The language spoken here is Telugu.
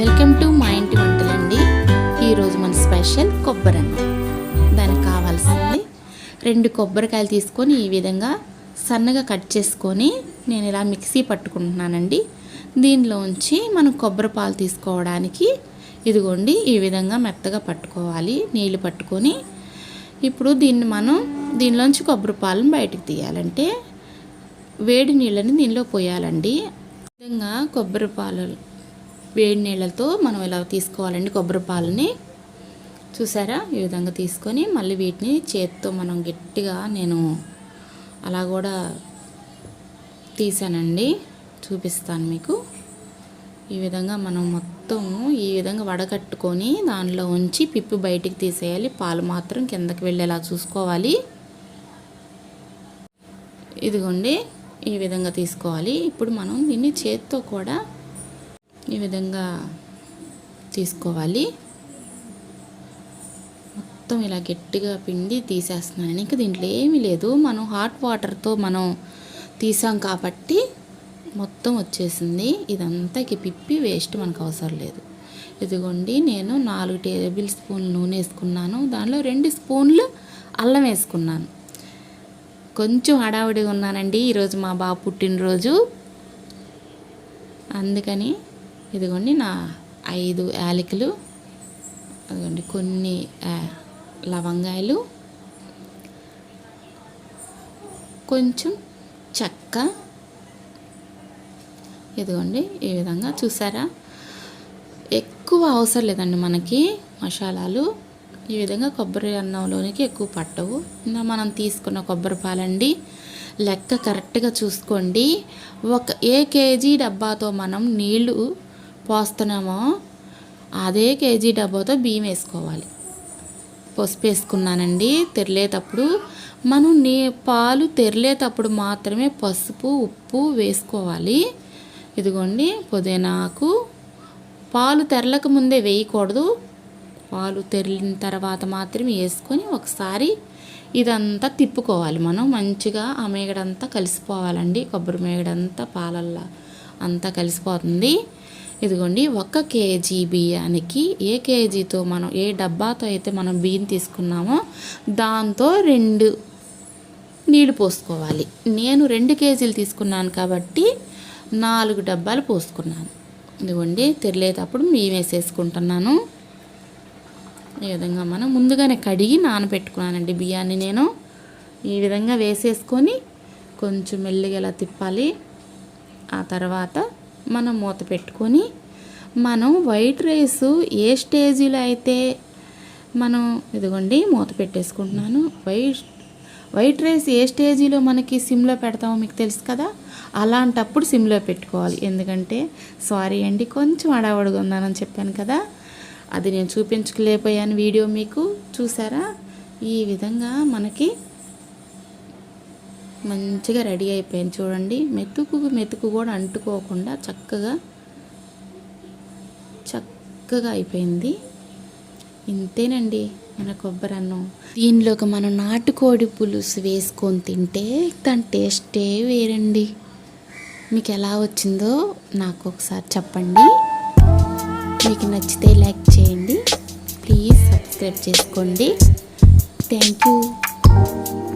వెల్కమ్ టు మా ఇంటి వంటలండి. ఈరోజు మన స్పెషల్ కొబ్బరి అన్నం దానికి కావాల్సింది రెండు కొబ్బరికాయలు తీసుకొని ఈ విధంగా సన్నగా కట్ చేసుకొని నేను ఇలా మిక్సీ పట్టుకుంటున్నానండి. దీనిలోంచి మనం కొబ్బరి పాలు తీసుకోవడానికి ఇదిగోండి ఈ విధంగా మెత్తగా పట్టుకోవాలి నీళ్ళు పట్టుకొని. ఇప్పుడు దీన్ని మనం దీనిలోంచి కొబ్బరి పాలను బయటకు తీయాలంటే వేడి నీళ్ళని దీనిలో పోయాలండి. ఈ విధంగా కొబ్బరి పాలు వేడి నీళ్ళతో మనం ఇలా తీసుకోవాలండి కొబ్బరి పాలని. చూసారా? ఈ విధంగా తీసుకొని మళ్ళీ వీటిని చేత్తో మనం గట్టిగా నేను అలా కూడా తీసానండి. చూపిస్తాను మీకు. ఈ విధంగా మనం మొత్తం ఈ విధంగా వడకట్టుకొని దానిలో ఉంచి పిప్పి బయటికి తీసేయాలి. పాలు మాత్రం కిందకి వెళ్ళేలా చూసుకోవాలి. ఇదిగోండి ఈ విధంగా తీసుకోవాలి. ఇప్పుడు మనం దీన్ని చేత్తో కూడా ఈ విధంగా తీసుకోవాలి. మొత్తం ఇలా గట్టిగా పిండి తీసేస్తున్నాను. ఇంకా దీంట్లో ఏమీ లేదు. మనం హాట్ వాటర్తో మనం తీసాం కాబట్టి మొత్తం వచ్చేసింది. ఇదంతా ఇక పిప్పి వేస్ట్ మనకు అవసరం లేదు. ఇదిగోండి నేను నాలుగు టేబుల్ స్పూన్లు నూనె వేసుకున్నాను. దానిలో రెండు స్పూన్లు అల్లం వేసుకున్నాను. కొంచెం హడావుడిగా ఉన్నానండి. ఈరోజు మా బాబు పుట్టినరోజు. అందుకని ఇదిగోండి నా ఐదు యాలకులు అదిగోండి కొన్ని లవంగాయలు కొంచెం చెక్క. ఇదిగోండి ఈ విధంగా చూసారా? ఎక్కువ అవసరం లేదండి మనకి మసాలాలు. ఈ విధంగా కొబ్బరి అన్నంలోనికి ఎక్కువ పట్టవు. ఇంకా మనం తీసుకున్న కొబ్బరి పాలండి లెక్క కరెక్ట్గా చూసుకోండి. ఒక ఏ కేజీ డబ్బాతో మనం నీళ్ళు పోస్తున్నామో అదే కేజీ డబ్బాతో బియ్యం వేసుకోవాలి. పసుపు వేసుకున్నానండి తెరలేటప్పుడు మనం నే పాలు తెరలేటప్పుడు మాత్రమే పసుపు ఉప్పు వేసుకోవాలి. ఇదిగోండి పుదీనాకు పాలు తెరలక ముందే వేయకూడదు. పాలు తెరిలిన తర్వాత మాత్రమే వేసుకొని ఒకసారి ఇదంతా తిప్పుకోవాలి మనం. మంచిగా ఆ మేగడంతా కలిసిపోవాలండి. కొబ్బరి మేగడంతా పాలల్లో అంతా కలిసిపోతుంది. ఇదిగోండి ఒక కేజీ బియ్యానికి ఏ కేజీతో మనం ఏ డబ్బాతో అయితే మనం బియ్యం తీసుకున్నామో దాంతో రెండు నీళ్ళు పోసుకోవాలి. నేను రెండు కేజీలు తీసుకున్నాను కాబట్టి నాలుగు డబ్బాలు పోసుకున్నాను. ఇదిగోండి తెరలేటప్పుడు బియ్యం వేసేసుకుంటున్నాను. ఈ విధంగా మనం ముందుగానే కడిగి నానబెట్టుకున్నానండి బియ్యాన్ని నేను. ఈ విధంగా వేసేసుకొని కొంచెం మెల్లిగా ఇలా తిప్పాలి. ఆ తర్వాత మనం మూత పెట్టుకొని మనం వైట్ రైస్ ఏ స్టేజీలో అయితే మనం ఇదిగోండి మూత పెట్టేసుకుంటున్నాను. వైట్ వైట్ రైస్ ఏ స్టేజీలో మనకి సిమ్లో పెడతామో మీకు తెలుసు కదా? అలాంటప్పుడు సిమ్లో పెట్టుకోవాలి. ఎందుకంటే సారీ అండి కొంచెం అడావడిగా ఉందని చెప్పాను కదా? అది నేను చూపించలేకపోయాను వీడియో మీకు. చూసారా? ఈ విధంగా మనకి మంచిగా రెడీ అయిపోయింది చూడండి. మెతుకు మెతుకు కూడా అంటుకోకుండా చక్కగా చక్కగా అయిపోయింది. ఇంతేనండి మన కొబ్బరి అన్నం. దీనిలోకి మనం నాటుకోడి పులుసు వేసుకొని తింటే దాని టేస్టే వేరండి. మీకు ఎలా వచ్చిందో నాకు ఒకసారి చెప్పండి. మీకు నచ్చితే లైక్ చేయండి. ప్లీజ్ సబ్స్క్రైబ్ చేసుకోండి. Thank you.